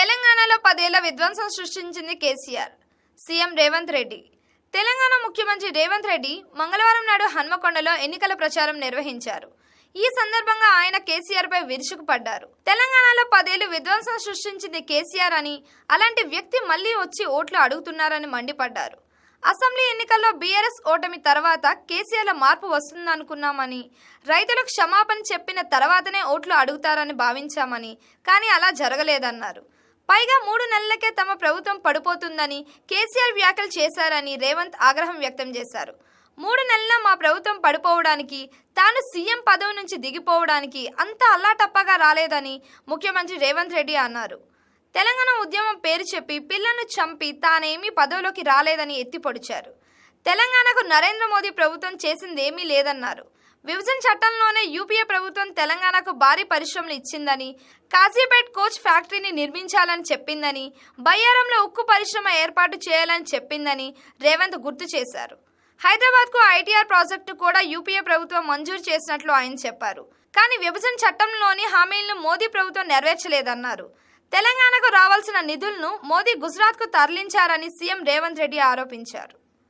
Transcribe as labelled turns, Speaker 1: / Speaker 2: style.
Speaker 1: తెలంగాణలో పదేళ్ళ విధ్వంసం సృష్టించింది కేసీఆర్. సీఎం రేవంత్ రెడ్డి. తెలంగాణ ముఖ్యమంత్రి రేవంత్ రెడ్డి మంగళవారం నాడు హన్మకొండలో ఎన్నికల ప్రచారం నిర్వహించారు. ఈ సందర్భంగా ఆయన కేసీఆర్ పై విరుచుకుపడ్డారు. తెలంగాణలో పదేళ్ళు విధ్వంసం సృష్టించింది కేసీఆర్ అని అలాంటి వ్యక్తి మళ్ళీ వచ్చి ఓట్లు అడుగుతున్నారని మండిపడ్డారు. అసెంబ్లీ ఎన్నికల్లో బీఆర్ఎస్ ఓటమి తర్వాత కేసీఆర్ల మార్పు వస్తుందనుకున్నామని రైతులకు క్షమాపణ చెప్పిన తర్వాతనే ఓట్లు అడుగుతారని భావించామని కానీ అలా జరగలేదన్నారు. పైగా మూడు నెలలకే తమ ప్రభుత్వం పడిపోతుందని కేసీఆర్ వ్యాఖ్యలు చేశారని రేవంత్ ఆగ్రహం వ్యక్తం చేశారు. మూడు నెలల మా ప్రభుత్వం పడిపోవడానికి తాను సీఎం పదవి నుంచి దిగిపోవడానికి అంత అల్లాటప్పగా రాలేదని ముఖ్యమంత్రి రేవంత్ రెడ్డి అన్నారు. తెలంగాణ ఉద్యమం పేరు చెప్పి పిల్లను చంపి తానేమీ పదవిలోకి రాలేదని ఎత్తిపొడిచారు. తెలంగాణకు నరేంద్ర మోదీ ప్రభుత్వం చేసిందేమీ లేదన్నారు. విభజన చట్టంలోనే యూపీఏ ప్రభుత్వం తెలంగాణకు భారీ పరిశ్రమలు ఇచ్చిందని కాజీపేట్ కోచ్ ఫ్యాక్టరీని నిర్మించాలని చెప్పిందని బయ్యారంలో ఉక్కు పరిశ్రమ ఏర్పాటు చేయాలని చెప్పిందని రేవంత్ గుర్తు చేశారు. హైదరాబాద్కు ఐటీఆర్ ప్రాజెక్టు కూడా యూపీఏ ప్రభుత్వం మంజూరు చేసినట్లు ఆయన చెప్పారు. కానీ విభజన చట్టంలోని హామీలను మోదీ ప్రభుత్వం నెరవేర్చలేదన్నారు. తెలంగాణకు రావాల్సిన నిధులను మోదీ గుజరాత్కు తరలించారని సీఎం రేవంత్ రెడ్డి ఆరోపించారు.